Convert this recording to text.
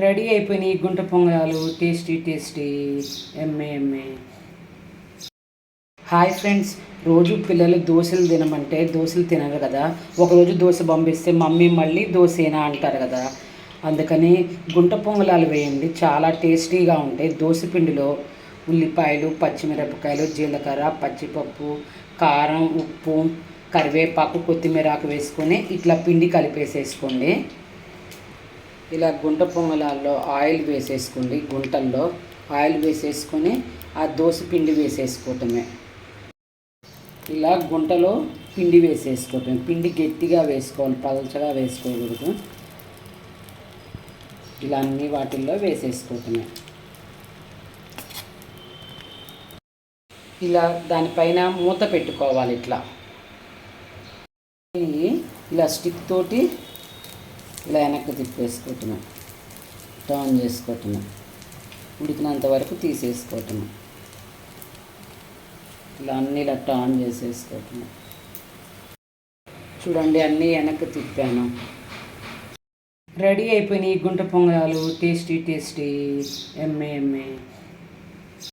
Ready అయిపోయినాయి గుంట పొంగలాలు టేస్టీ టేస్టీ. ఎమ్మె ఎమ్మె. హాయ్ ఫ్రెండ్స్ రోజు పిల్లలు దోశలు తినమంటే దోశలు తినరు కదా. ఒకరోజు దోశ పంపిస్తే మమ్మీ మళ్ళీ దోశేనా అంటారు కదా. అందుకని గుంట పొంగలాలు వేయండి. చాలా టేస్టీగా ఉంటాయి. దోశ పిండిలో ఉల్లిపాయలు పచ్చిమిరపకాయలు జీలకర్ర పచ్చిపప్పు కారం ఉప్పు కరివేపాకు కొత్తిమీరాకు వేసుకొని ఇట్లా పిండి కలిపేసేసుకోండి. ఇలా గుంట పొంగలాల్లో ఆయిల్ వేసేసుకోండి గుంటల్లో. ఆయిల్ వేసేసుకొని ఆ దోశ పిండి వేసేసుకోవటమే. ఇలా గుంటలో పిండి వేసేసుకోవటం పిండి గట్టిగా వేసుకోవాలి పలచగా వేసుకోకూడదు. ఇలా అన్ని వాటిల్లో వేసేసుకోవటమే. ఇలా దానిపైన మూత పెట్టుకోవాలి ఇట్లా. ఇలా స్టిక్ తోటి ఇలా వెనక్కి తిప్పేసుకోవటమే టర్న్ చేసుకోవటమే. ఉడికినంత వరకు తీసేసుకోవటమే. ఇలా అన్నీ ఇలా టర్న్ చేసేసుకోవటమే. చూడండి అన్నీ వెనక్కి తిప్పాను. రెడీ అయిపోయినాయి గుంట పొంగలాలు టేస్టీ టేస్టీ ఎమ్మె ఎమ్మె